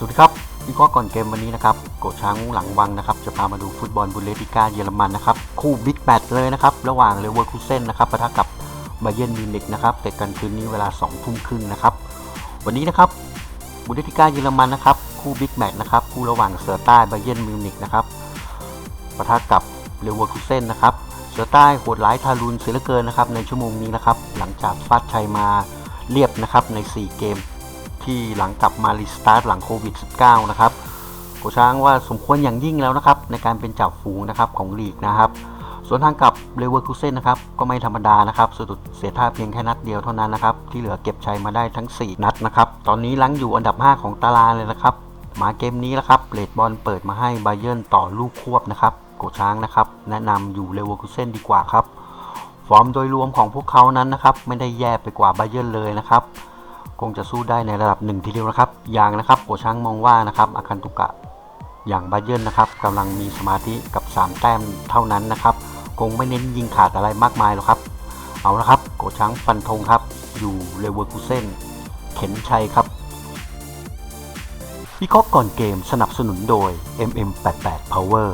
สวัสดีครับวิเคราะห์ก่อนเกมวันนี้นะครับโกช้างหลังวังนะครับ จะพามาดูฟุตบอลบุนเลติก้าเยอรมันนะครับ คู่บิ๊กแมตช์เลยนะครับ ระหว่างเลเวอร์คูเซนนะครับปะทะกับไบเยนมิวนิกนะครับเตะกันคืนนี้เวลา2ทุ่มครึ่งนะครับ วันนี้นะครับบุนเลติก้าเยอรมันนะครับ คู่บิ๊กแมตช์นะครับ คู่ระหว่างเสือใต้ไบเยนมิวนิกนะครับปะทะกับเลเวอร์คูเซนนะครับ เสือใต้โหดร้ายทารุณเสียเหลือเกินนะครับในชั่วโมงนี้นะครับ หลังจากฟาดชัยมาเรียบนะครับใน 4 เกม ที่หลังกลับมารีสตาร์ทหลังโควิด -19 นะครับโกช้างว่าสมควรอย่างยิ่งแล้วนะครับ ในการเป็นจ่าฝูงนะครับของลีกนะครับส่วนทางกับเลเวอร์คูเซ่นนะครับก็ไม่ธรรมดานะครับสุดเสียท่าเพียงแค่นัดเดียวเท่านั้นนะครับที่เหลือเก็บชัยมาได้ทั้ง 4 นัดนะครับตอนนี้ลังอยู่อันดับ 5 ของตารางเลยนะครับมาเกมนี้แล้วครับเลดบอลเปิดมาให้ไบเยร์นต่อลูกควบนะครับโกช้างนะครับแนะนำอยู่เลเวอร์คูเซ่นดีกว่าครับฟอร์มโดยรวมของพวกเขานั้นนะครับไม่ได้แย่ไปกว่าไบเยร์นเลยนะครับ คงจะสู้ได้ในระดับหนึ่งทีเดียวนะครับอย่างนะครับโอช้างมองว่านะครับอาคันตุกะอย่างบาเยิร์นนะครับกำลังมีสมาธิกับ 3 แต้มเท่านั้นนะครับ คงไม่เน้นยิงขาดอะไรมากมายหรอกครับ เอาละครับ โกช้างฟันธงครับ อยู่เลเวอร์คูเซนเข็นชัยครับวิเคราะห์ก่อนเกมสนับสนุนโดย MM88 Power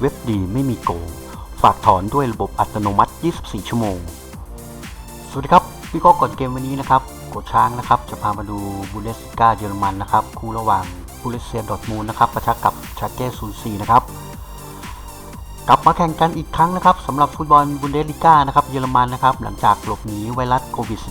เว็บดีไม่มีโกงฝากถอนด้วยระบบอัตโนมัติ 24 ชั่วโมง สวัสดีครับวิเคราะห์ก่อนเกมวันนี้นะครับ โกช้างนะครับ จะพามาดูบูเดสก้าเยอรมันนะครับ คู่ระหว่างบูเลสเซียดอทมูลนะครับประชะกับชาเก้ซูซีนะครับกลับมาแข่งกันอีกครั้งนะครับสำหรับฟุตบอลบุนเดสลิก้านะครับเยอรมันนะครับหลังจากหลบหนีไวรัสโควิด -19